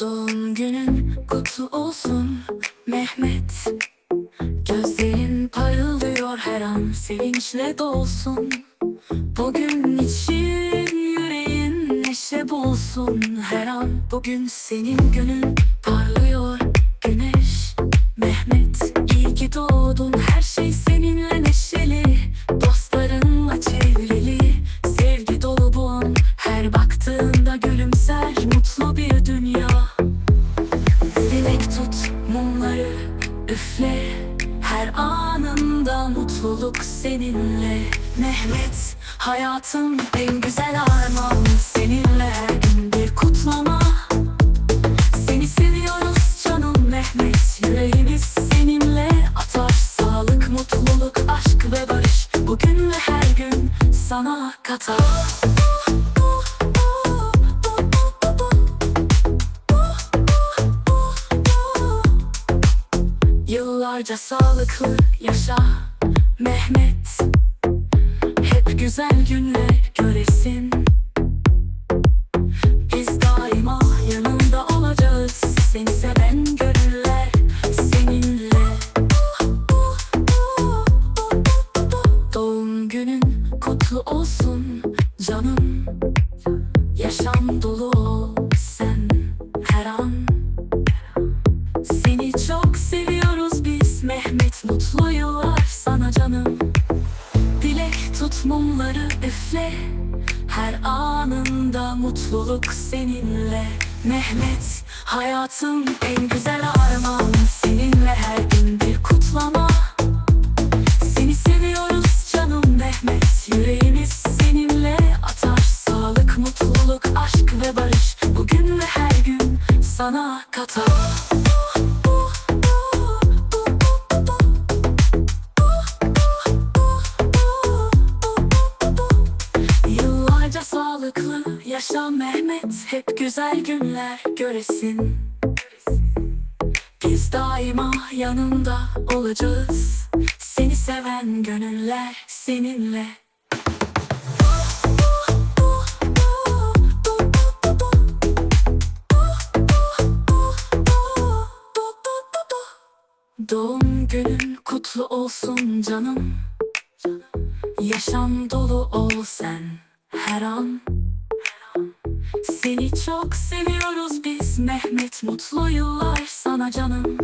Doğum günün kutlu olsun Mehmet. Gözlerin parıldıyor her an Sevinçle dolsun. Bugün için yüreğin neşe bulsun. Her an bugün senin günün anında mutluluk seninle. Mehmet hayatın en güzel armağan. Seninle her gün bir kutlama. Seni seviyoruz canım Mehmet. Yüreğimiz seninle atar. Sağlık, mutluluk, aşk ve barış Bugün ve her gün sana katar Yıllarca sağlıklı yaşa. Mehmet Hep güzel günler göresin. Biz daima yanında olacağız. Seni seven gönüller seninle. Doğum günün kutlu olsun canım. Yaşam dolu mumları üfle. Her anında mutluluk seninle. Mehmet hayatın en güzel armağan. Seninle her gün bir kutlama. Seni seviyoruz canım Mehmet. Yüreğimiz seninle atar. Sağlık, mutluluk, aşk ve barış. Bugün ve her gün sana katar yaşa Mehmet Hep güzel günler göresin. Biz daima yanında olacağız. Seni seven gönüller seninle. Doğum günün kutlu olsun canım. Yaşam dolu ol sen her an Seni çok seviyoruz biz. Mehmet mutlu yıllar sana canım